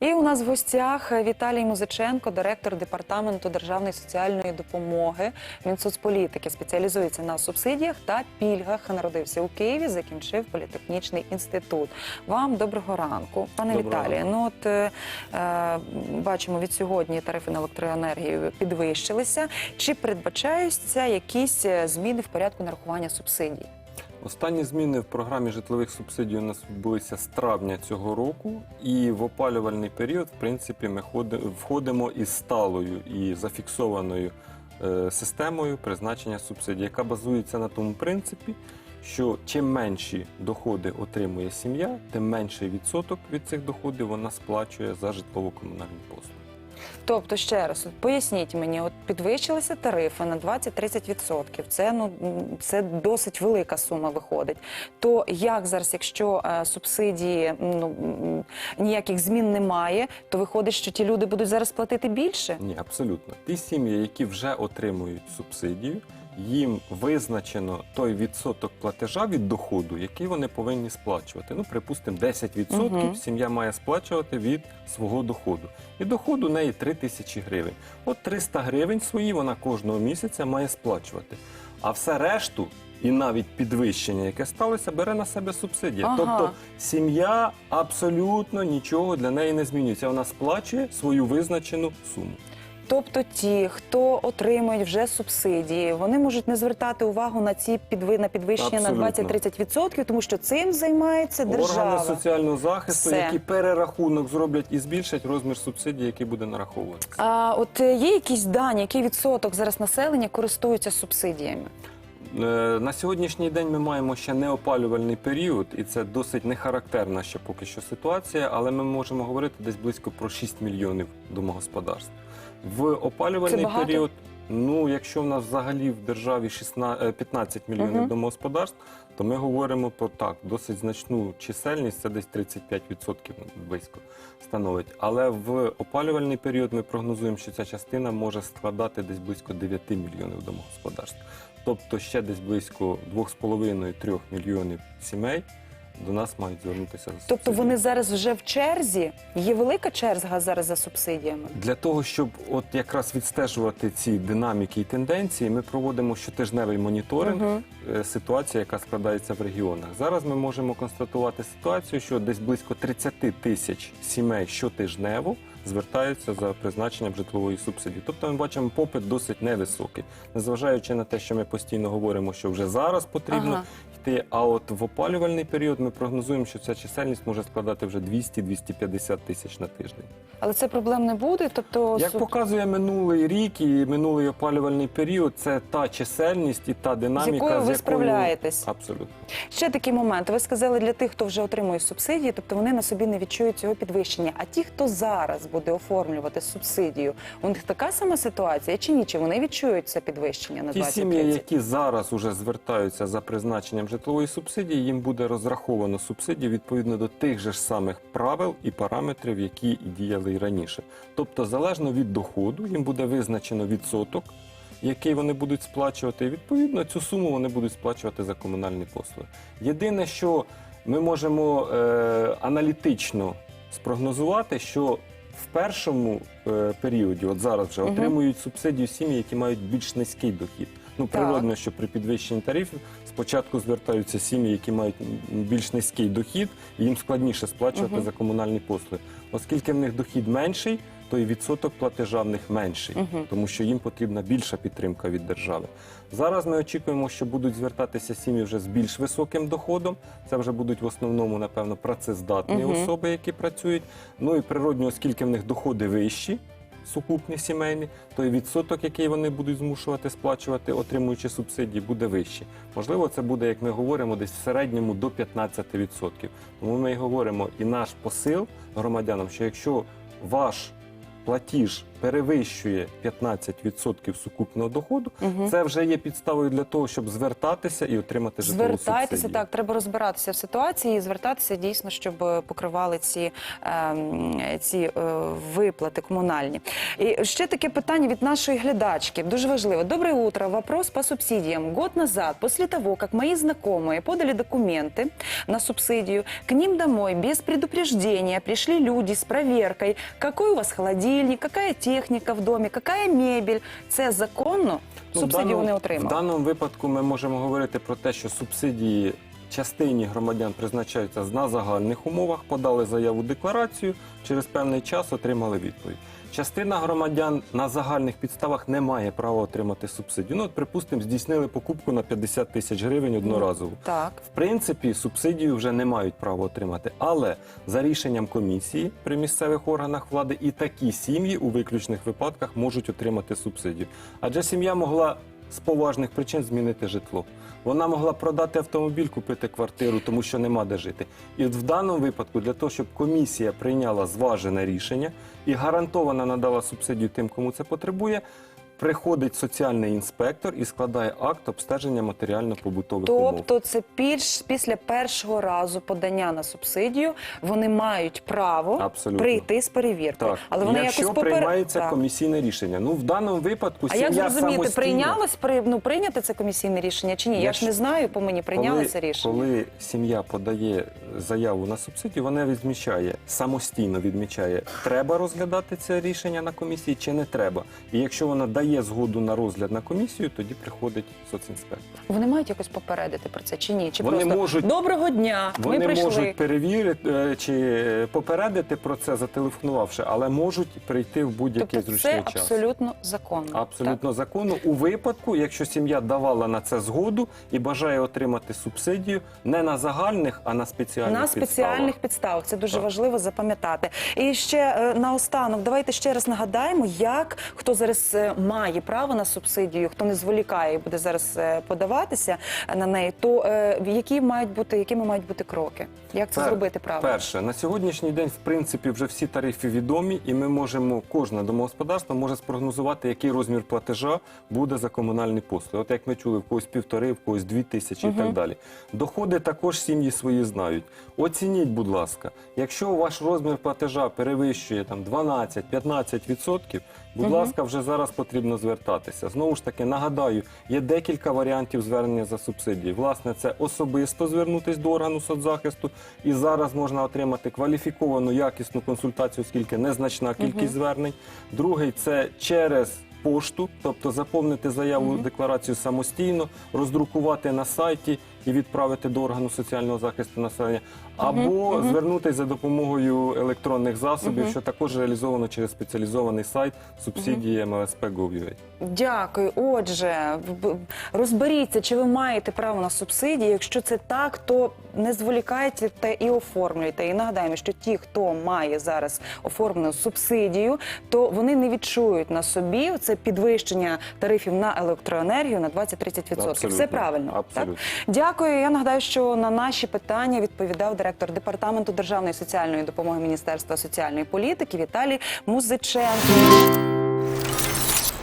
І у нас в гостях Віталій Музиченко, директор департаменту державної соціальної допомоги Мінсоцполітики. Спеціалізується на субсидіях та пільгах. Народився у Києві, закінчив політехнічний інститут. Вам доброго ранку, пане Віталію. Ну от е, е, бачимо від сьогодні тарифи на електроенергію підвищилися. Чи передбачаються якісь е, зміни в порядку нарахування субсидій? Останні зміни в програмі житлових субсидій у нас відбулися з травня цього року, і в опалювальний період, в принципі, ми входимо із сталою і зафіксованою е, системою призначення субсидій, яка базується на тому принципі, що чим менші доходи отримує сім'я, тим менший відсоток від цих доходів вона сплачує за житлово-комунальні послуги. Тобто, ще раз, поясніть мені, от підвищилися тарифи на 20-30%. Це ну це досить велика сума виходить. То як зараз, якщо е, субсидії ну ніяких змін немає, то виходить, що ті люди будуть зараз платити більше? Ні, абсолютно. Ті сім'ї, які вже отримують субсидію, їм визначено той відсоток платежа від доходу, який вони повинні сплачувати. Ну, припустимо, 10% Мгм. сім'я має сплачувати від свого доходу. І доход у неї 3 тисячі гривень. От 300 гривень свої вона кожного місяця має сплачувати. А все решту. І навіть підвищення, яке сталося, бере на себе субсидія. Ага. Тобто сім'я абсолютно нічого для неї не змінюється. Вона сплачує свою визначену суму. Тобто, ті, хто отримують вже субсидії, вони можуть не звертати увагу на ці підви на підвищення на Абсолютно. 20-30%, тому що цим займається держава. Органи соціального захисту, Все. які перерахунок зроблять і збільшать розмір субсидії, який буде нараховуватися. А от е, є якісь дані, який відсоток зараз населення користується субсидіями? Е, На сьогоднішній день ми маємо ще неопалювальний період, і це досить не характерна ще поки що ситуація, але ми можемо говорити десь близько про 6 мільйонів домогосподарств. В опалювальний багато? період, ну якщо в нас взагалі в державі 16, е, 15 мільйонів Мгм. домогосподарств, то ми говоримо про так, досить значну чисельність, це десь 35% близько становить. Але в опалювальний період ми прогнозуємо, що ця частина може складати десь близько 9 мільйонів домогосподарств. Тобто ще десь близько 2,5-3 мільйонів сімей до нас мають звернутися за Тобто вони зараз вже в черзі. Є велика черга зараз за субсидіями. Для того, щоб от якраз відстежувати ці динаміки і тенденції, ми проводимо щотижневий моніторинг Мгм. е, ситуації, яка складається в регіонах. Зараз ми можемо констатувати ситуацію, що десь близько 30 тисяч сімей щотижнево звертаються за призначенням житлової субсидії. Тобто ми бачимо попит досить невисокий, незважаючи на те, що ми постійно говоримо, що вже зараз потрібно Ага. йти. А от в опалювальний період ми прогнозуємо, що ця чисельність може складати вже 200-250 тисяч на тиждень. Але це проблем не буде. Тобто Як суб- показує минулий рік і минулий опалювальний період, це та чисельність і та динаміка, якою ви справляєтесь? Абсолютно. ще такий момент. Ви сказали для тих, хто вже отримує субсидії, тобто вони на собі не відчують цього підвищення. А ті, хто зараз буде оформлювати субсидію, у них така сама ситуація чи ні? Чи вони відчують це підвищення на 20-30? сім'ї, які зараз уже звертаються за призначенням житлової субсидії, їм буде розраховано субсидію відповідно до тих же ж самих правил і параметрів, які і діяли і раніше. Тобто, залежно від доходу, їм буде визначено відсоток, який вони будуть сплачувати. І відповідно цю суму вони будуть сплачувати за комунальні послуги. Єдине, що ми можемо е, аналітично спрогнозувати, що в першому е, періоді, от зараз вже Мгм. отримують субсидію сім'ї, які мають більш низький дохід. Ну, природно, що при підвищенні тарифів спочатку звертаються сім'ї, які мають м, більш низький дохід, і їм складніше сплачувати Мгм. за комунальні послуги. Оскільки в них дохід менший, то і відсоток платежа в них менший, Мгм. тому що їм потрібна більша підтримка від держави. Зараз ми очікуємо, що будуть звертатися сім'ї вже з більш високим доходом. Це вже будуть в основному, напевно, працездатні Мгм. особи, які працюють. Ну і природньо, оскільки в них доходи вищі, сукупні сімейні, то і відсоток, який вони будуть змушувати сплачувати, отримуючи субсидії, буде вищий. Можливо, це буде, як ми говоримо, десь в середньому до 15%. Тому ми і говоримо, і наш посил громадянам, що якщо ваш платіж перевищує 15% сукупного доходу, це вже є підставою для того, щоб звертатися і отримати житлову Звертайтеся субсидію. так, треба розбиратися в ситуації і звертатися дійсно, щоб е, покривали ці, ем, ці е, виплати комунальні. І ще таке питання від нашої глядачки, дуже важливо. Доброе утро. Вопрос по субсидиям. Год назад, после того, как мои знакомые подали документы на субсидию, к ним домой без предупреждения пришли люди с проверкой, какой у вас холодильник, какая техника в домі, яка мебель. Це законно? Ну, Субсидію даному- вони В даному випадку ми можемо говорити про те, що субсидії частині громадян призначаються на загальних умовах, подали заяву декларацію, через певний час отримали відповідь. Частина громадян на загальних підставах не має права отримати субсидію. Ну, от, припустимо, здійснили покупку на 50 тисяч гривень одноразово. Так. В принципі, субсидію вже не мають права отримати, але за рішенням комісії при місцевих органах влади і такі сім'ї у виключних випадках можуть отримати субсидію. Адже сім'я могла з поважних причин змінити житло. Вона могла продати автомобіль, купити квартиру, тому що нема де жити. І в даному випадку, для того, щоб комісія прийняла зважене рішення і гарантовано надала субсидію тим, кому це потребує. Приходить соціальний інспектор і складає акт обстеження матеріально-побутових умов. Тобто, це пільш після першого разу подання на субсидію вони мають право Абсолютно. прийти з перевіркою. Так, Але вони якщо якось попер- приймається Так. комісійне рішення. Ну в даному випадку А як сім'я зрозуміти, прийнялось при ну прийняти це комісійне рішення чи ні? Я ж не знаю, по мені прийняли коли, це рішення. Коли сім'я подає заяву на субсидію, вона відмічає самостійно відмічає, треба розглядати це рішення на комісії чи не треба. І якщо вона дає згоду на розгляд на комісію, тоді приходить соцінспектор. Вони мають якось попередити про це чи ні? Чи Вони просто можуть- доброго дня? Вони ми прийшли. можуть перевірити е, чи попередити про це, зателефонувавши, але можуть прийти в будь-який Тобто зручний це час. абсолютно законно. Абсолютно законно у випадку, якщо сім'я давала на це згоду і бажає отримати субсидію не на загальних, а на спеціальних на спеціальних підставах. Це дуже Так. важливо запам'ятати. І ще е, наостанок, давайте ще раз нагадаємо, як хто зараз е, має право на субсидію, хто не зволікає і буде зараз е, подаватися на неї, то е, які мають бути, якими мають бути кроки? Як це Пер- зробити правильно? Перше, на сьогоднішній день, в принципі, вже всі тарифи відомі, і ми можемо, кожне домогосподарство може спрогнозувати, який розмір платежа буде за комунальні послуги. От як ми чули, в когось півтори, в когось дві тисячі і так далі. Доходи також сім'ї свої знають. Оцініть, будь ласка, якщо ваш розмір платежа перевищує там 12-15%, будь ласка, вже зараз потрібно звертатися. Знову ж таки, нагадаю, є декілька варіантів звернення за субсидії. Власне, це особисто звернутись до органу соцзахисту, і зараз можна отримати кваліфіковану якісну консультацію, оскільки незначна кількість звернень. Другий це через. Пошту, тобто заповнити заяву декларацію самостійно, роздрукувати на сайті і відправити до органу соціального захисту населення, або звернутися за допомогою електронних засобів, що також реалізовано через спеціалізований сайт субсидії MLSP.gov.ua. Дякую. Отже, розберіться, чи ви маєте право на субсидії. Якщо це так, то не зволікайте та і оформлюйте. І нагадаємо, що ті, хто має зараз оформлену субсидію, то вони не відчують на собі це підвищення тарифів на електроенергію на 20-30%. Все правильно. Абсолютно. Так? Дякую. Я нагадаю, що на наші питання відповідав директор департаменту державної соціальної допомоги Міністерства соціальної політики Віталій Музиченко.